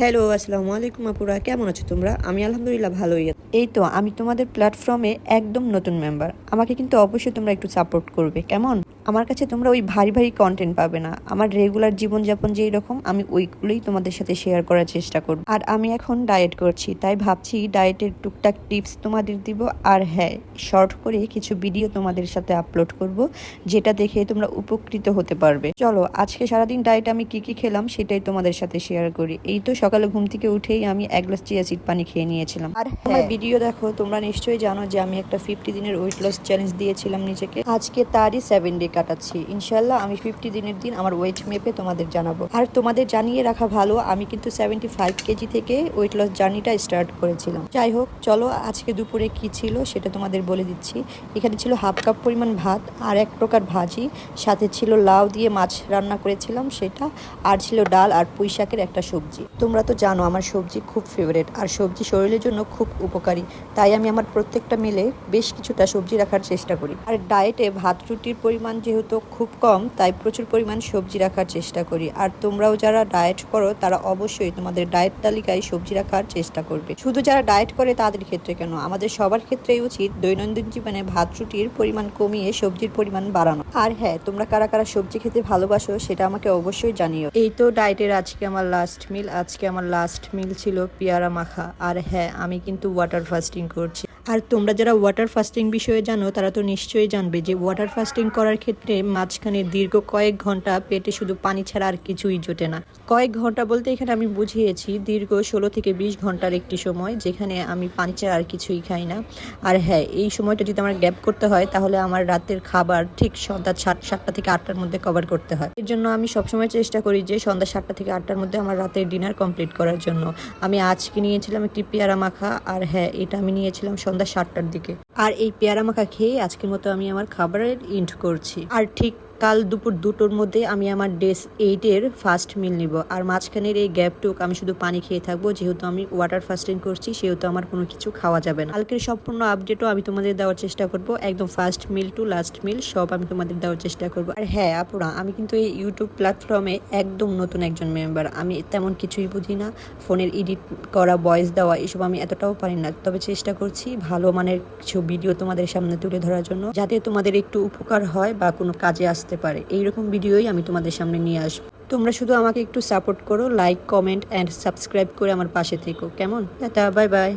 Hello আসসালামু আলাইকুম আপুরা, কেমন আছো তোমরা? আমি আলহামদুলিল্লাহ ভালোই। এই তো, আমি তোমাদের প্ল্যাটফর্মে একদম নতুন মেম্বার আমাকে কিন্তু অবশ্যই তোমরা একটু সাপোর্ট করবে, কেমন? আমার কাছে তোমরা ওই ভারী ভারী কন্টেন্ট পাবে না। আমার রেগুলার জীবনযাপন যেই রকম, আমি ওইগুলোই তোমাদের সাথে শেয়ার করার চেষ্টা করব। আর আমি এখন ডায়েট করছি, তাই ভাবছি ডায়েটের টুকটাক টিপস তোমাদের দিব। আর হ্যাঁ শর্ট করে কিছু ভিডিও তোমাদের সাথে আপলোড করব, যেটা দেখে তোমরা উপকৃত হতে পারবে। চলো, আজকে সারাদিন ডায়েট আমি কি কি খেলাম সেটাই তোমাদের সাথে শেয়ার করি। এই তো সকালে ঘুম থেকে উঠেই আমি এক গ্লাস চিয়া সিড পানি খেয়ে নিয়েছিলাম। আর আমার ভিডিও দেখো, তোমরা নিশ্চয়ই জানো যে আমি একটা ফিফটি দিনের ওয়েট লস চ্যালেঞ্জ দিয়েছিলাম নিজেকে। আজকে তারই সেভেন ডে কাটাচ্ছি। ইনশাল্লাহ আমি ফিফটি দিনের দিন আমার ওয়েট মেপে তোমাদের জানাব। আর তোমাদের জানিয়ে রাখা ভালো, আমি কিন্তু সেভেন্টি ফাইভ কেজি থেকে ওয়েট লস জার্নিটা স্টার্ট করেছিলাম। যাই হোক, চলো আজকে দুপুরে কি ছিল সেটা তোমাদের বলে দিচ্ছি। এখানে ছিল হাফ কাপ পরিমাণ ভাত আর এক প্রকার ভাজি। সাথে ছিল লাউ দিয়ে মাছ রান্না করেছিলাম সেটা। আর ছিল ডাল আর পুঁই শাকের একটা সবজি। তোমরা তো জানো আমার সবজি খুব ফেভারেট আর সবজি শরীরের জন্য খুব উপকারী। তাই আমি আমার প্রত্যেকটা মিলে বেশ কিছুটা সবজি রাখার চেষ্টা করি। আর ডায়েটে ভাত রুটির পরিমাণ যেহেতু খুব কম, তাই প্রচুর পরিমাণ সবজি রাখার চেষ্টা করি। আর তোমরাও যারা ডায়েট করো, তারা অবশ্যই তোমাদের ডায়েট তালিকায় সবজি রাখার চেষ্টা করবে। শুধু যারা ডায়েট করে, তাদের ক্ষেত্রে কেন? আমাদের সবার ক্ষেত্রেই উচিত দৈনন্দিন জীবনে ভাত রুটির পরিমাণ কমিয়ে সবজির পরিমাণ বাড়ানো। আর হ্যাঁ তোমরা কারা কারা সবজি খেতে ভালোবাসো, সেটা আমাকে অবশ্যই জানিও। এই তো ডায়েটের আজকে আমার লাস্ট মিল আজকে আমার লাস্ট মিল ছিল পেয়ারা মাখা। আর হ্যাঁ আমি কিন্তু ওয়াটার ফাস্টিং করছি। আর তোমরা যারা ওয়াটার ফাস্টিং বিষয়ে জানো, তারা তো নিশ্চয়ই জানবে যে ওয়াটার ফাস্টিং করার ক্ষেত্রে মাঝখানে দীর্ঘ কয়েক ঘণ্টা পেটে শুধু পানি ছাড়া আর কিছুই জোটে না। কয়েক ঘণ্টা বলতে এখানে আমি বুঝিয়েছি, দীর্ঘ ষোলো থেকে বিশ ঘণ্টার একটি সময় যেখানে আমি পানি ছাড়া আর কিছুই খাই না। আর হ্যাঁ এই সময়টা যদি আমার গ্যাপ করতে হয়, তাহলে আমার রাতের খাবার ঠিক সন্ধ্যা সাত, সাতটা থেকে আটটার মধ্যে কভার করতে হয়। এর জন্য আমি সবসময় চেষ্টা করি যে সন্ধ্যা সাতটা থেকে আটটার মধ্যে আমার রাতের ডিনার কমপ্লিট করার জন্য। আমি আজকে নিয়েছিলাম একটি পেয়ারা মাখা, আর হ্যাঁ এটা আমি নিয়েছিলাম সন্ধ্যা সাতটার দিকে। আর এই পেয়ারা মাখা খেয়ে আজকের মতো আমি আমার খাবারের ইন্ট করছি। আর ঠিক কাল দুপুর দুটোর মধ্যে আমি আমার ডেস এইটের ফার্স্ট মিল নিব। আর মাঝখানের এই গ্যাপটুক আমি শুধু পানি খেয়ে থাকব, যেহেতু আমি ওয়াটার ফাস্টিং করছি, সেহেতু আমার কোনো কিছু খাওয়া যাবে না। কালকের সম্পূর্ণ আপডেটও আমি তোমাদের দেওয়ার চেষ্টা করব। একদম first meal to last meal সব আমি তোমাদের দেওয়ার চেষ্টা করব। আর হ্যাঁ আপুরা, আমি কিন্তু এই ইউটিউব প্ল্যাটফর্মে একদম নতুন একজন মেম্বার আমি তেমন কিছুই বুঝি না। ফোনের এডিট করা ভয়েস দেওয়া, এসব আমি এতটাও পারি না। তবে চেষ্টা করছি ভালো মানের কিছু ভিডিও তোমাদের সামনে তুলে ধরার জন্য, যাতে তোমাদের একটু উপকার হয় বা কোনো কাজে আসতে পারে। এইরকম ভিডিওই আমি তোমাদের সামনে নিয়ে আসব। তোমরা শুধু আমাকে একটু সাপোর্ট করো লাইক কমেন্ট অ্যান্ড সাবস্ক্রাইব করে আমার পাশে থেকো। কেমন? Bye bye